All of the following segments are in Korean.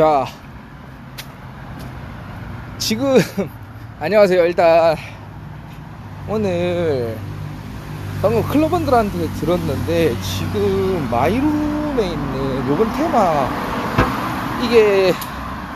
자, 지금, 안녕하세요. 일단, 오늘, 방금 클럽원들한테 들었는데, 지금 마이룸에 있는 요번 테마, 이게,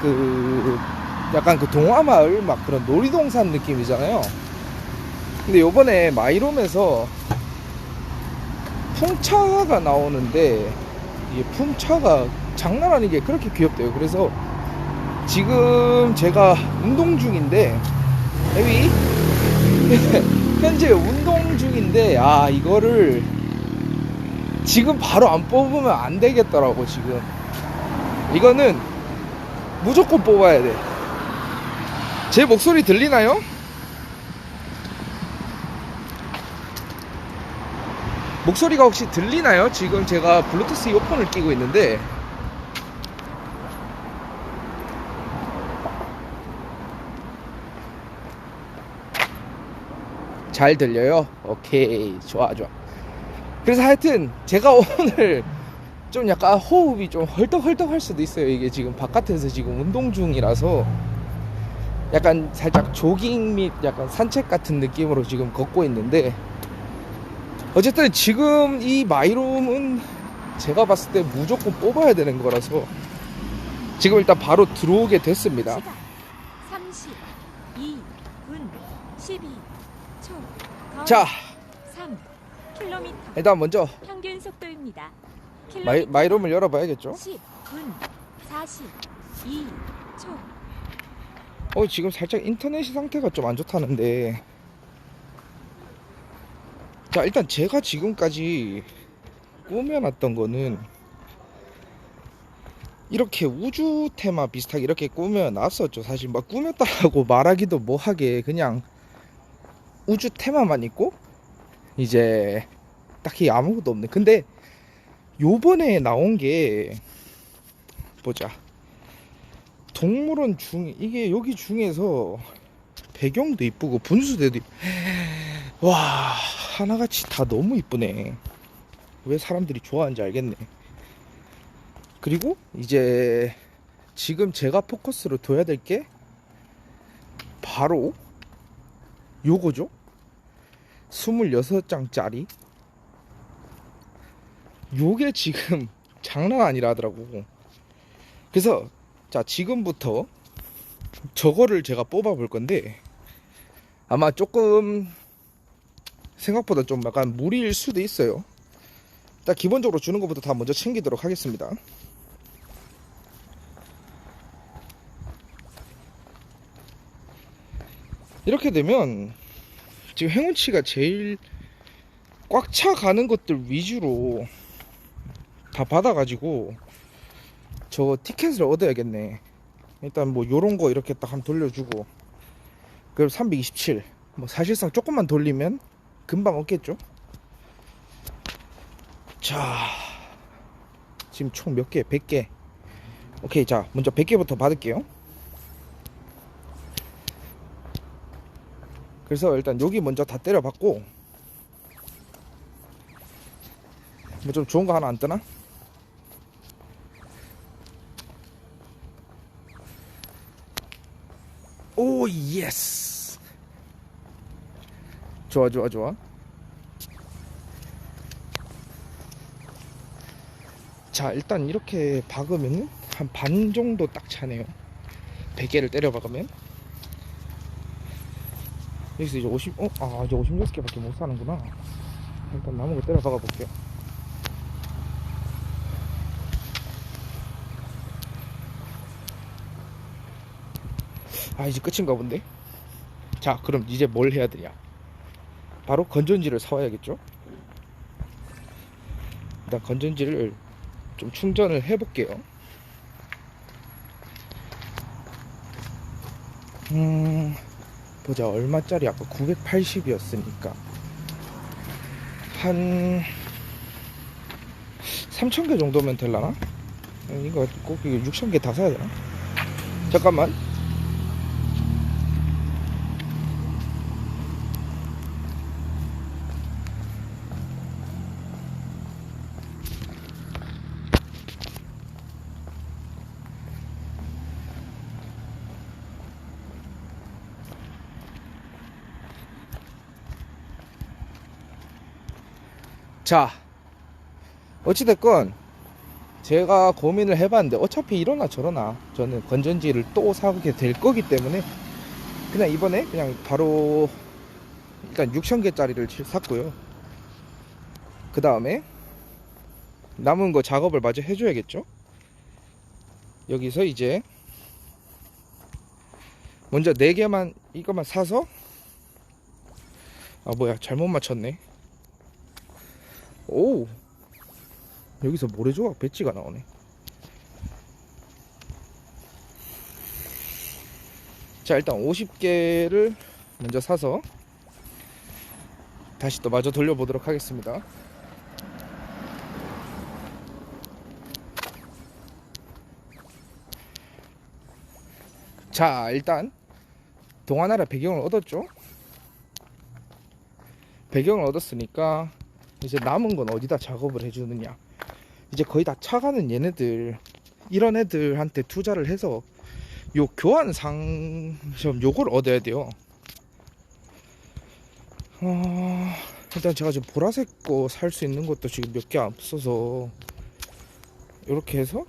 그, 약간 그 동화마을, 막 그런 놀이동산 느낌이잖아요. 근데 요번에 마이룸에서 풍차가 나오는데, 이게 풍차가 장난 아니게 그렇게 귀엽대요. 그래서 지금 제가 운동 중인데 에위 현재 운동 중인데 아 이거를 지금 바로 안 뽑으면 안 되겠더라고 지금 이거는 무조건 뽑아야 돼. 제 목소리 들리나요? 목소리가 혹시 들리나요? 지금 제가 블루투스 이어폰을 끼고 있는데. 잘 들려요? 오케이. 좋아 좋아. 그래서 하여튼 제가 오늘 좀 약간 호흡이 좀 헐떡헐떡 할 수도 있어요. 이게 지금 바깥에서 지금 운동 중이라서. 약간 살짝 조깅 및 약간 산책 같은 느낌으로 지금 걷고 있는데 어쨌든 지금 이 마이룸은 제가 봤을 때 무조건 뽑아야 되는 거라서 지금 일단 바로 들어오게 됐습니다. 시각 32분 12초 자. 3 킬로미터. 일단 먼저 평균 속도입니다. 마이, 마이룸을 열어봐야겠죠? 10분 42초. 어 지금 살짝 인터넷 상태가 좀 안 좋다는데 자 일단 제가 지금까지 꾸며놨던 거는 이렇게 우주 테마 비슷하게 이렇게 꾸며놨었죠. 사실 막 꾸몄다라고 말하기도 뭐하게 그냥 우주 테마만 있고 이제 딱히 아무것도 없네. 근데 요번에 나온 게 보자. 동물원 중 이게 여기 중에서 배경도 이쁘고 분수대도 이쁘... 와 하나같이 다 너무 이쁘네. 왜 사람들이 좋아하는지 알겠네. 그리고 이제 지금 제가 포커스로 둬야 될 게 바로 요거죠. 26장짜리. 요게 지금 장난 아니라 하더라고. 그래서 자 지금부터 저거를 제가 뽑아 볼 건데 아마 조금 생각보다 좀 약간 무리일 수도 있어요 일단 기본적으로 주는 것부터 다 먼저 챙기도록 하겠습니다 이렇게 되면 지금 행운치가 제일 꽉 차 가는 것들 위주로 다 받아가지고 저 티켓을 얻어야겠네. 일단 뭐 요런 거 이렇게 딱한 돌려주고 그럼 327. 뭐 사실상 조금만 돌리면 금방 얻겠죠. 자 지금 총 몇 개? 100개. 오케이 자 먼저 100개부터 받을게요. 그래서 일단 여기 먼저 다 때려봤고 뭐 좀 좋은 거 하나 안 뜨나? 오 예스 좋아 좋아 좋아. 자 일단 이렇게 박으면 한 반 정도 딱 차네요. 100개를 때려 박으면. 여기서 이제 50, 어? 아 이제 56개밖에 못 사는구나. 일단 거 때려 박아 볼게요. 아 이제 끝인가 본데? 자 그럼 이제 뭘 해야 되냐 바로 건전지를 사와야겠죠? 일단 건전지를 좀 충전을 해 볼게요. 음 보자. 얼마짜리? 아까 980이었으니까. 한 3,000개 정도면 될라나? 이거 꼭 6,000개 다 사야 되나? 잠깐만 자 어찌됐건 제가 고민을 해봤는데 어차피 이러나 저러나 저는 건전지를 또 사게 될 거기 때문에 그냥 이번에 그냥 바로 일단 6,000개짜리를 샀고요. 그 다음에 남은 거 작업을 마저 해줘야겠죠? 여기서 이제 먼저 4개만 이것만 사서 아 뭐야 잘못 맞췄네 오 여기서 모래조각 배지가 나오네. 자 일단 50개를 먼저 사서 다시 또 마저 돌려보도록 하겠습니다. 자 일단 동화나라 배경을 얻었죠? 배경을 얻었으니까 이제 남은 건 어디다 작업을 해주느냐. 이제 거의 다 차가는 얘네들 이런 애들한테 투자를 해서 요 교환 상점 요걸 얻어야 돼요. 어, 일단 제가 지금 보라색 거 살 수 있는 것도 지금 몇 개 없어서 이렇게 해서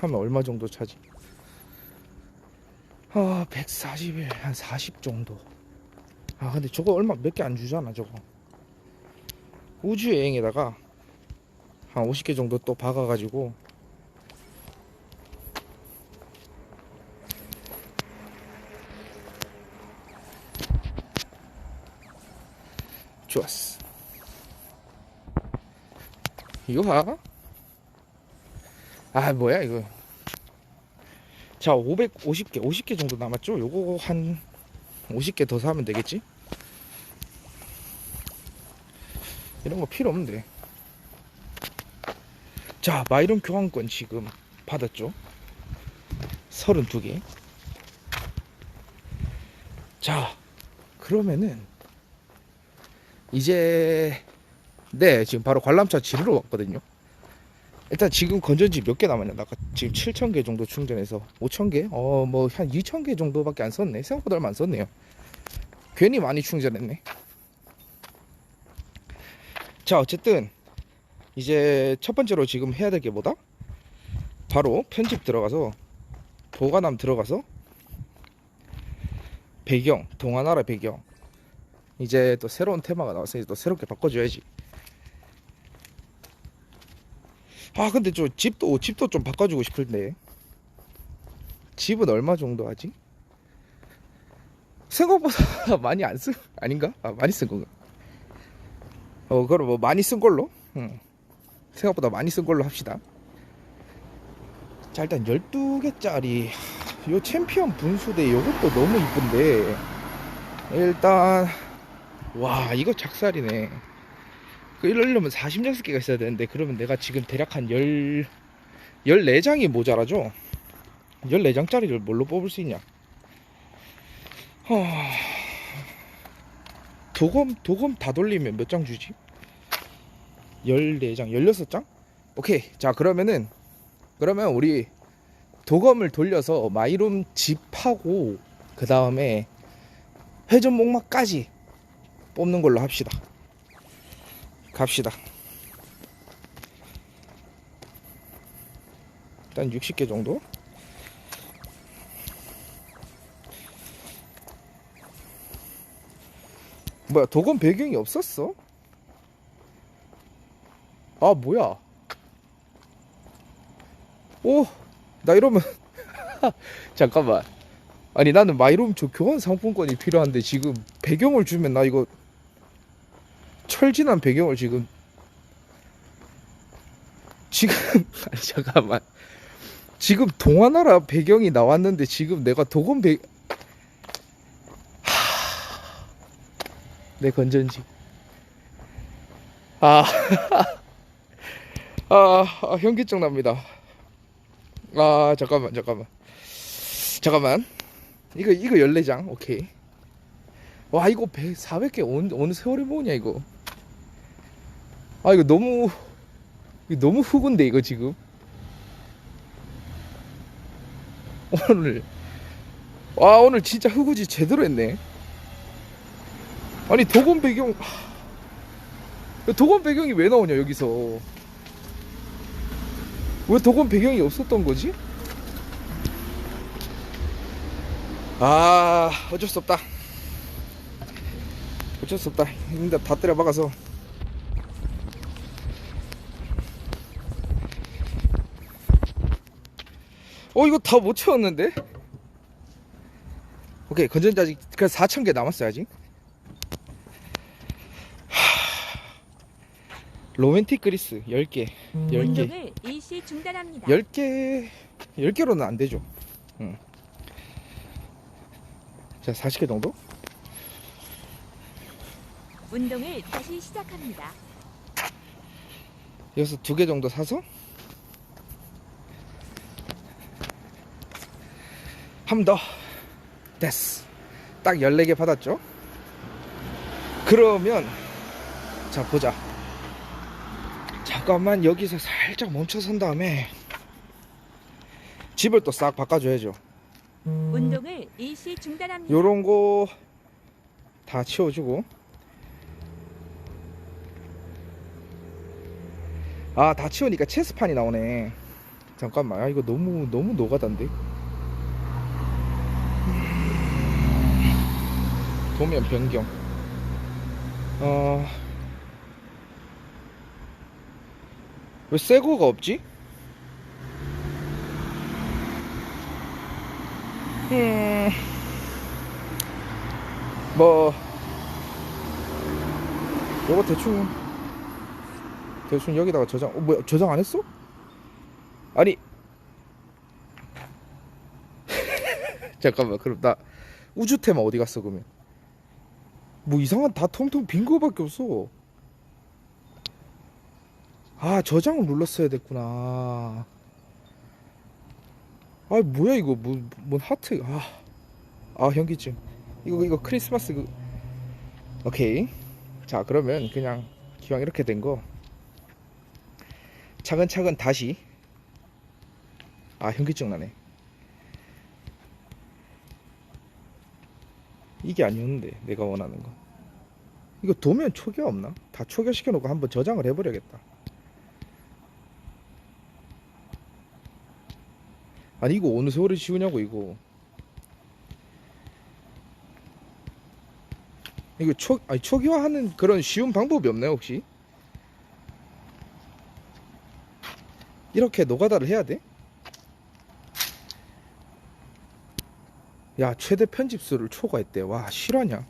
하면 얼마 정도 차지? 아 140일 한 40 정도. 아 근데 저거 얼마 몇 개 안 주잖아 저거 우주 여행에다가 한 50개 정도 또 박아가지고 좋았어. 이거 봐. 아 뭐야 이거. 자 550개 50개 정도 남았죠? 요거 한 50개 더 사면 되겠지 이런 거 필요 없는데. 자 마이론 교환권 지금 받았죠? 32개. 자 그러면은 이제 네 지금 바로 관람차 지르러 왔거든요. 일단 지금 건전지 몇 개 남았냐 나 아까 지금 7,000개 정도 충전해서 5,000개? 어 뭐 한 2,000개 정도밖에 안 썼네. 생각보다 얼마 안 썼네요. 괜히 많이 충전했네 자 어쨌든 이제 첫 번째로 지금 해야 될 게 뭐다? 바로 편집 들어가서 보관함 들어가서 배경 동화나라 배경 이제 또 새로운 테마가 이제 또 새롭게 바꿔줘야지 아 근데 저 집도 집도 좀 바꿔주고 싶은데 집은 얼마 정도 하지? 생각보다 많이 안 쓴 아닌가? 아 많이 쓴 건가? 어 그럼 뭐 많이 쓴 걸로? 응. 생각보다 많이 쓴 걸로 합시다. 자 일단 12개짜리. 요 챔피언 분수대 요것도 너무 이쁜데. 일단 와 이거 작살이네. 그 이러려면 46개가 있어야 되는데 그러면 내가 지금 대략 한 10, 14장이 모자라죠? 14장짜리를 뭘로 뽑을 수 있냐? 허... 도검 도검 다 돌리면 몇 장 주지? 14장 16장? 오케이 자 그러면은 그러면 우리 도검을 돌려서 마이룸 집하고 그 다음에 회전 목막까지 뽑는 걸로 합시다 갑시다 일단 60개 정도 뭐야 도검 배경이 없었어? 아 뭐야? 오 나 이러면 잠깐만. 아니 나는 마이룸 저 교환 상품권이 필요한데 지금 배경을 주면 나 이거 철진한 배경을 지금 지금 아니 잠깐만. 지금 동화나라 배경이 나왔는데 지금 내가 도검 배 내 건전지. 아, 아, 아 현기증 납니다. 아 잠깐만 잠깐만. 잠깐만. 이거 이거 14장? 오케이. 와 이거 100, 400개 어느, 어느 세월에 모으냐 이거? 아 이거 너무 이거 너무 흑운데 이거 지금? 오늘. 와 오늘 진짜 흑우지 제대로 했네 아니 도검 배경 하, 도건 배경이 왜 나오냐 여기서. 왜 도건 배경이 없었던 거지? 아 어쩔 수 없다. 어쩔 수 없다. 근데 다 때려 박아서. 어 이거 다 못 채웠는데? 오케이 건전지 아직 그래서 4,000개 남았어요 아직 로맨틱 그리스 10개 10개 운동을 일시 중단합니다. 10개 10개로는 안 되죠 응. 자 40개 정도? 운동을 다시 시작합니다. 여기서 두 개 정도 사서 한번더 됐어 딱 14개 받았죠 그러면 자 보자 잠깐만 여기서 살짝 멈춰 선 다음에 집을 또 싹 바꿔줘야죠. 운동을 일시 중단합니다. 요런 거 다 치워주고. 아 다 치우니까 체스판이 나오네. 잠깐만 아 이거 너무 너무 노가다인데? 도면 변경. 어 왜 새거가 없지? 음... 뭐 요거 대충 대충 여기다가 저장 어 뭐야 저장 안 했어? 아니 잠깐만 그럼 나 우주 테마 어디 갔어 그러면 뭐 이상한 다 통통 빈 거밖에 없어 아 저장을 눌렀어야 됐구나. 아 뭐야 이거? 뭐, 뭔 하트? 아, 아 현기증. 이거 이거 크리스마스 그 오케이. 자 그러면 그냥 기왕 이렇게 된 거. 차근차근 다시. 아 현기증 나네. 이게 아니었는데 내가 원하는 거. 이거 도면 초기화 없나? 다 초기화 시켜놓고 한번 저장을 해버려야겠다 아니 이거 어느 세월에 지우냐고 이거 이거 초 아니 초기화하는 그런 쉬운 방법이 없나요 혹시? 이렇게 노가다를 해야 돼? 야 최대 편집수를 초과했대 와 실화냐?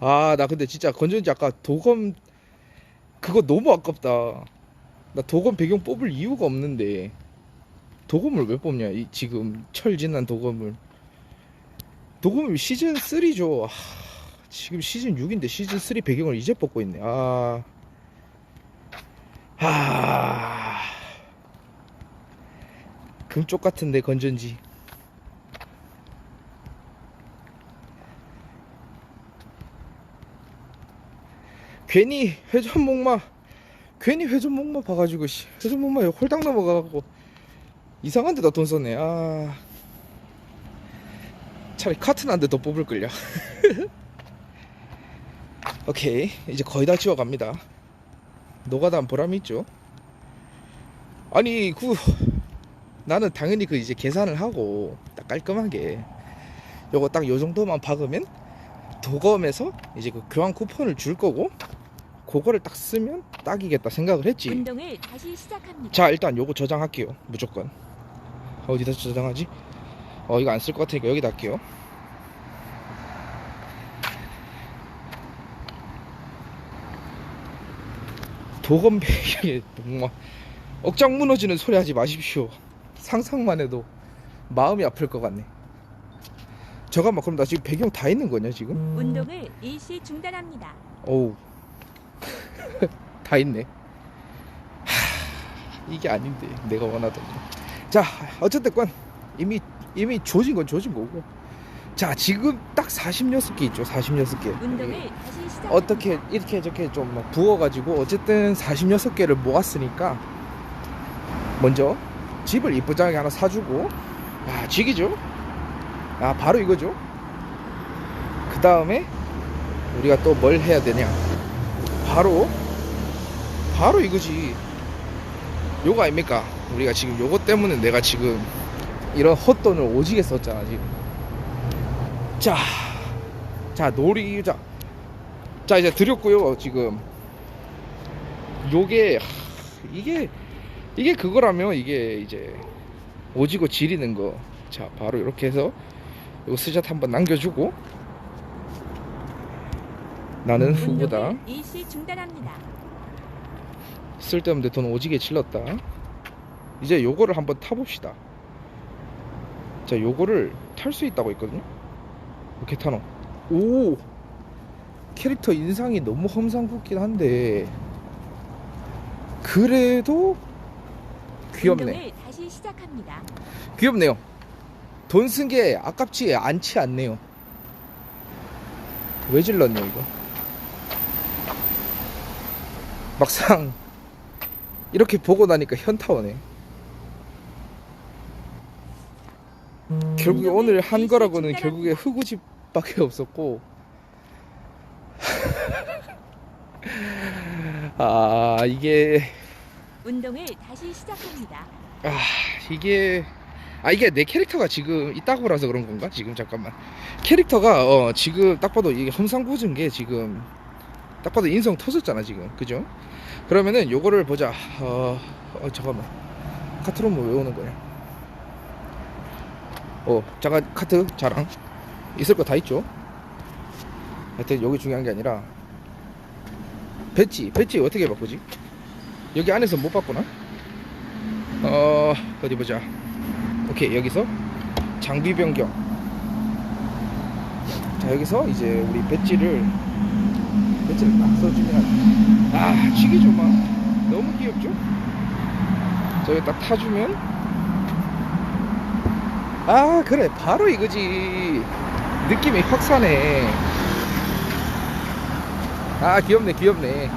아 나 근데 진짜 건전지 아까 도검 그거 너무 아깝다 나 도검 배경 뽑을 이유가 없는데 도검을 왜 뽑냐 이 지금 철진한 도검을 도검이 시즌 3죠. 아, 지금 시즌 6인데 시즌 3 배경을 이제 뽑고 있네. 아. 아. 금쪽 같은데 건전지. 괜히 회전 목마 괜히 회전 목마 봐가지고 씨, 회전 목마에 홀딱 넘어가고 이상한 데다 돈 썼네. 아. 차라리 카트는 한 대 더 뽑을걸요. 오케이. 이제 거의 다 지워갑니다. 노가다한 보람이 있죠. 아니 그 나는 당연히 그 이제 계산을 하고 딱 깔끔하게 요거 딱 요 정도만 박으면 도검에서 이제 그 교환 쿠폰을 줄 거고 그거를 딱 쓰면 딱이겠다 생각을 했지 운동을 다시 시작합니다. 자 일단 요거 저장할게요 무조건 어디다 저장하지? 어 이거 안 쓸 것 같으니까 여기다 할게요 도검 배경에 정말 억장 무너지는 소리 하지 마십시오 상상만 해도 마음이 아플 것 같네 잠깐만 그럼 나 지금 배경 다 있는 거냐 지금? 운동을 일시 중단합니다. 어우 다 있네. 하, 이게 아닌데 내가 원하던 거 자 어쨌든 건 이미 이미 조진 건 조진 거고. 자 지금 딱 46개 있죠 46개. 운동을 다시 시작합니다. 어떻게 이렇게 저렇게 좀 막 부어가지고 어쨌든 46개를 모았으니까 먼저 집을 이쁘장하게 하나 사주고 아 죽이죠? 아 바로 이거죠? 그 다음에 우리가 또 뭘 해야 되냐? 바로 바로 이거지 요거 아닙니까 우리가 지금 요거 때문에 내가 지금 이런 헛돈을 오지게 썼잖아 지금 자, 자 놀이 자 자 이제 드렸고요 지금 요게 하, 이게 이게 그거라면 이게 이제 오지고 지리는 거. 자, 바로 이렇게 해서 요 스샷 한번 남겨주고 나는 후보다. 운동을 일시 중단합니다. 쓸데없는데 돈 오지게 질렀다. 이제 요거를 한번 타봅시다. 자, 요거를 탈 수 있다고 했거든요. 이렇게 타노. 오! 캐릭터 인상이 너무 험상궂긴 한데 그래도 귀엽네. 귀엽네요. 돈 쓴 게 아깝지 않지 않네요. 왜 질렀냐 이거? 막상 이렇게 보고 나니까 현타 오네. 결국에 오늘 한 거라고는 결국에 흑우집밖에 없었고. 아 이게 운동을 다시 시작합니다. 아 이게 아 이게 내 캐릭터가 지금 이따구라서 그런 건가 지금 잠깐만 캐릭터가 어 지금 딱 봐도 이게 험상궂은 게 지금 딱 봐도 인성 터졌잖아 지금 그죠 그러면은 요거를 보자. 어, 어 잠깐만. 카트로 뭐 외우는 거냐? 어 잠깐 카트 자랑. 있을 거 다 있죠? 하여튼 여기 중요한 게 아니라. 배지 배지 어떻게 바꾸지? 여기 안에서 못 바꾸나? 어 어디 보자. 오케이 여기서 장비 변경. 자 여기서 이제 우리 배지를 배지를 딱 써주면 아 치기 좋아 너무 귀엽죠? 저기 딱 타주면. 아 그래. 바로 이거지. 느낌이 확 사네. 아 귀엽네 귀엽네.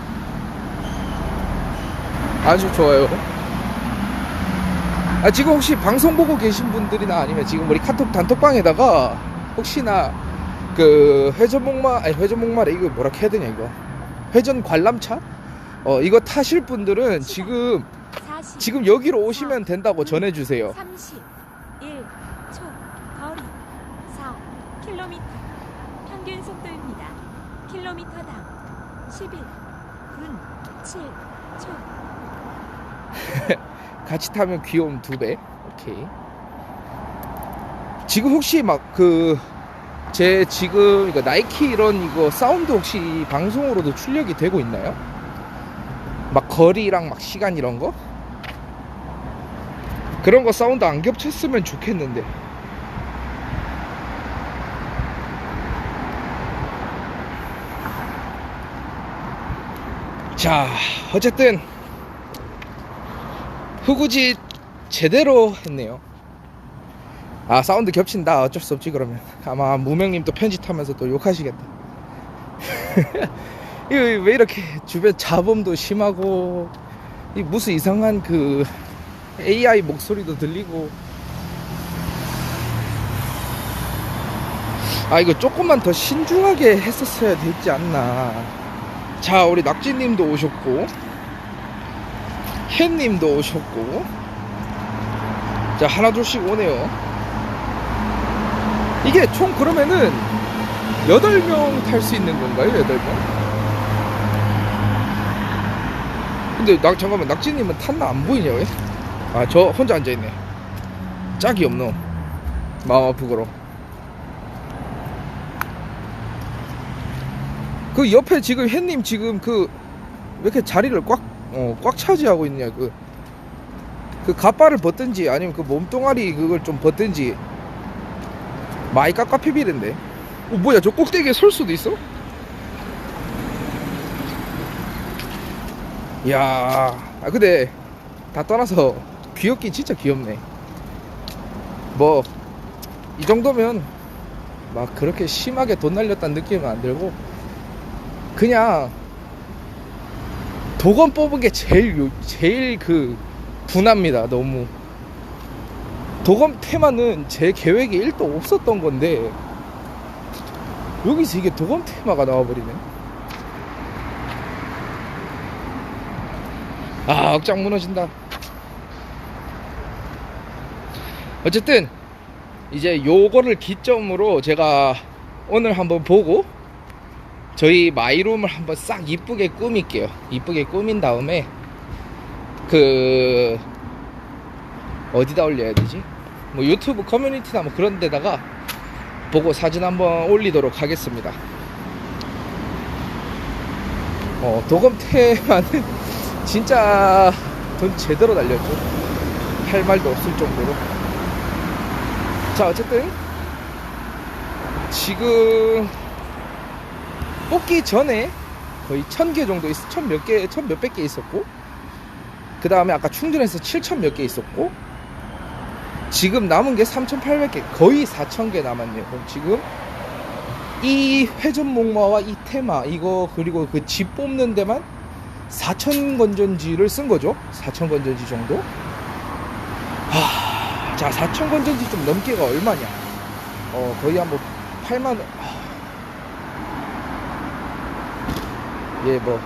아주 좋아요. 아, 지금 혹시 방송 보고 계신 분들이나 아니면 지금 우리 카톡 단톡방에다가 혹시나 그 회전 목마 아니 회전 목마래 이거 뭐라 해야 되냐 이거 회전 관람차 어 이거 타실 분들은 지금 40, 지금 여기로 오시면 된다고 전해주세요 30, 1, 초, 거리, 4, 킬로미터, 평균 속도입니다. 킬로미터당 11, 분, 7, 초. 같이 타면 귀여움 두 배. 오케이. 지금 혹시 막 그 제 지금 이거 나이키 이런 이거 사운드 혹시 방송으로도 출력이 되고 있나요? 막 거리랑 막 시간 이런 거? 그런 거 사운드 안 겹쳤으면 좋겠는데. 자, 어쨌든 흑우지 제대로 했네요. 아 사운드 겹친다. 어쩔 수 없지 그러면. 아마 무명님 또 편집하면서 또 욕하시겠다. 이거 왜 이렇게 주변 잡음도 심하고 이 무슨 이상한 그 AI 목소리도 들리고. 아 이거 조금만 더 신중하게 했었어야 되지 않나. 자 우리 낙지님도 오셨고 햇님도 오셨고. 자 하나 둘씩 오네요 이게 총 그러면은 8명 탈 수 있는 건가요 8명? 근데 낙 잠깐만 낙지님은 탔나 안 보이냐 왜? 아 저 혼자 앉아있네. 짝이 없노. 마음 아프고로. 그 옆에 지금 햇님 지금 그 왜 이렇게 자리를 꽉 어, 꽉 차지하고 있냐 그, 그 가빠를 벗든지 아니면 그 몸뚱아리 그걸 좀 벗든지 많이 깝깝해비는데. 어 뭐야 저 꼭대기에 설 수도 있어? 이야 아 근데 다 떠나서 귀엽긴 진짜 귀엽네. 뭐 이 정도면 막 그렇게 심하게 돈 날렸다는 느낌은 안 들고 그냥 도건 뽑은 게 제일 요- 제일 그 분합니다 너무 도건 테마는 제 계획에 1도 없었던 건데 여기서 이게 도검 테마가 나와버리네. 아, 억장 무너진다. 어쨌든, 이제 요거를 기점으로 제가 오늘 한번 보고, 저희 마이룸을 한번 싹 이쁘게 꾸밀게요. 이쁘게 꾸민 다음에, 그, 어디다 올려야 되지? 뭐 유튜브 커뮤니티나 뭐 그런 데다가 보고 사진 한번 올리도록 하겠습니다. 어, 도검 테마는 진짜 돈 제대로 날렸죠. 할 말도 없을 정도로. 자, 어쨌든 지금 뽑기 전에 거의 천 개 정도 있, 천몇 개, 천 몇백 개 있었고, 그 다음에 아까 충전해서 7천 몇 개 있었고, 지금 남은 게 3,800개, 거의 4,000개 남았네요. 그럼 지금 이 회전 목마와 이 테마, 이거 그리고 그 집 뽑는 데만 4,000 건전지를 쓴 거죠. 4,000 건전지 정도. 하, 자, 4,000 건전지 좀 넘게가 얼마냐? 어, 거의 한뭐 8만 원. 하. 예, 뭐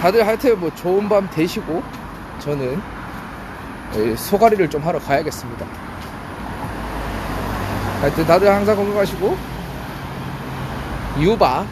다들 하여튼 뭐 좋은 밤 되시고 저는 예, 소가리를 좀 하러 가야겠습니다. 하여튼 다들 항상 건강하시고 유바